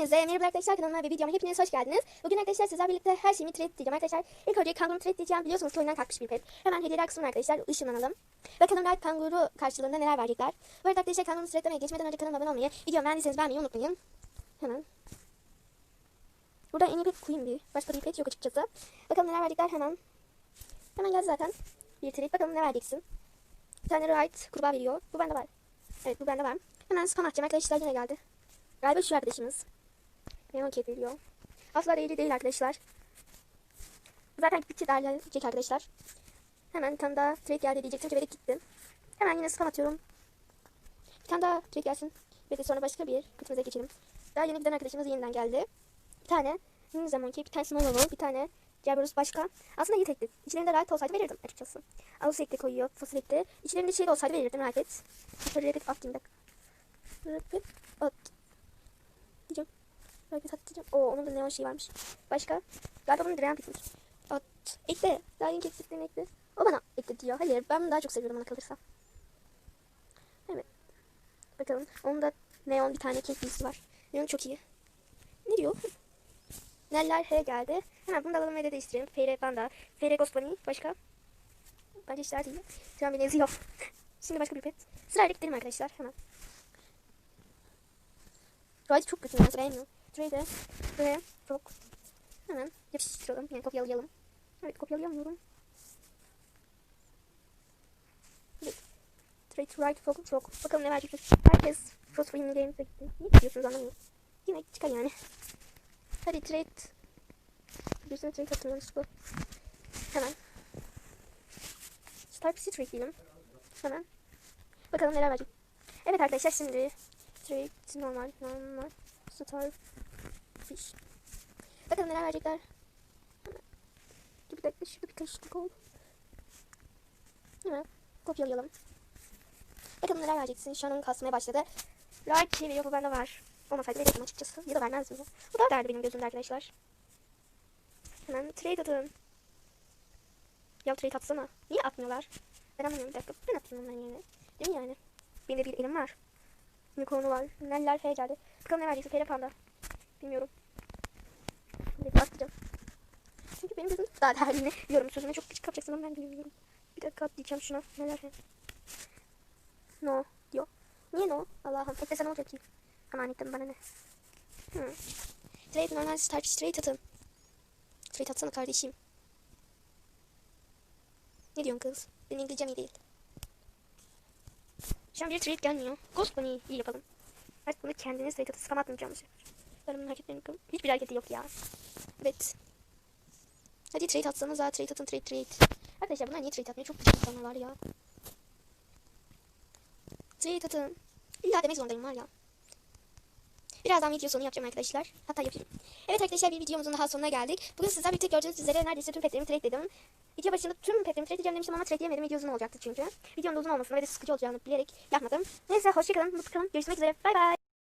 Ee, merhaba arkadaşlar kanalıma ve videoma hepiniz hoş geldiniz. Bugün arkadaşlar sizlerle birlikte her şeyimi trade edeceğim arkadaşlar. İlk önce kanguru trade edeceğim. Biliyorsunuz ki oyundan kalkmış bir pet. Hemen hediyeler kısmına arkadaşlar ışınlanalım. Bakalım like kanguru karşılığında neler verecekler. Bu arada arkadaşlar kanalımı trade'lemeye geçmeden önce kanalıma abone olmayı, videomu beğendiyseniz beğenmeyi unutmayın. Hemen. Burada en iyi pet queen bir. Başka bir pet yok açıkçası. Bakalım neler verecekler hemen. Hemen geldi zaten. Bir trade bakalım ne vereceksin. Bir tane right kurbağa veriyor. Bu bende var. Evet bu bende var. Hemen spam atacağım arkadaşlar yine geldi. Galiba şu arkadaşımız. Neon Cat veriyor. Asla değil değil arkadaşlar. Zaten gittikçe değerlenecek arkadaşlar. Hemen bir tane daha trade geldi diyecektim ki verip gittim. Hemen yine spam atıyorum. Bir tane daha trade gelsin. Ve de sonra başka bir kutumuza geçelim. Daha yeni giden arkadaşımız yeniden geldi. Bir tane Ninja Monkey, bir tane Snowball, bir tane Cerberus başka. Aslında iyi tekli. İçlerinde rahat olsaydı verirdim açıkçası. Ağustos ekli koyuyor, fosil ekli. İçlerinde şey de olsaydı verirdim rahat et. Şöyle rapid atayım bak. Diyeceğim. Oo onun da neon şey varmış. Başka? Galiba bunun direğen bitmiş. At. Ekle. Yeni kestiklerini ekle. O bana ekle diyor. Hayır ben daha çok seviyorum ona kalırsa. Evet. Bakalım. Onun da neon bir tane kek dizisi var. Neon çok iyi. Ne diyor? Neler H geldi. Hemen bunu da alalım ve de değiştirelim. FR Panda. Ghost Bunny. Başka? Bence işler değil. Şu an beni eziyor. Şimdi başka bir pet. Sırayla gidelim arkadaşlar. Hemen. Ride çok kötü. Ben sırayamıyorum. Şurayı da çok hemen yapıştıralım. Yani kopyalayalım. Evet kopyalayamıyorum. Evet. Trade right focus çok. Bakalım ne verecek. Herkes Frost Wing Games'e gitti. Ne diyorsunuz anlamıyorum. Yine çıkar yani. Hadi trade. Birisine trade atıyoruz bu. Hemen. Star Pixie trade diyelim. Hemen. Bakalım neler verecek. Evet arkadaşlar şimdi trade normal normal star fish. Bakalım neler verecekler. Dur bir dakika şurada bir karışıklık oldu. Hemen kopyalayalım. Bakalım neler vereceksin. Şu an onun kasmaya başladı. Large veriyor bu bende var. Olmasaydı verirdim açıkçası. Ya da vermezdim. de. Bu da derdi benim gözümde arkadaşlar. Hemen trade atın. Ya trade atsana. Niye atmıyorlar? Ben anlamıyorum bir dakika. Ben atayım onların yerine. Değil mi yani? Benim de bir elim var. Unicorn'u var. Neller F geldi. Bakalım ne verecekse Fere Panda. Bilmiyorum. Bir atlayacağım. Çünkü benim gözüm daha değerli. Biliyorum sözüne çok küçük kapacaksın ama ben bilmiyorum. Bir dakika atlayacağım şuna. Neler F. No diyor. Niye no? Allah'ım. Eklesen olacak ki. Aman ettim bana ne. Hmm. Trade normal start straight atın. Straight atsana kardeşim. Ne diyorsun kız? Benim İngilizcem iyi değil. Şu an bir trade gelmiyor. Ghost Bunny iyi yapalım. Artık bunu kendiniz atın. Spam atmayacağım bu sefer. Ben bunun hareketlerini bakalım. Hiçbir hareketi yok ya. Evet. Hadi trade atsanız daha trade atın trade trade. Arkadaşlar bunlar niye trade atmıyor? Çok güzel insanlar ya. Trade atın. İlla demek zorundayım var ya. Birazdan video sonu yapacağım arkadaşlar. Hatta yapayım. Evet arkadaşlar bir videomuzun daha sonuna geldik. Bugün sizler birlikte gördüğünüz üzere neredeyse tüm petlerimi trade dedim. Video başında tüm petlerimi trade edeceğim demiştim ama trade diyemedim. Video uzun olacaktı çünkü. Videonun da uzun olmasını ve de sıkıcı olacağını bilerek yapmadım. Neyse hoşçakalın, mutlu kalın. Görüşmek üzere. Bay bay.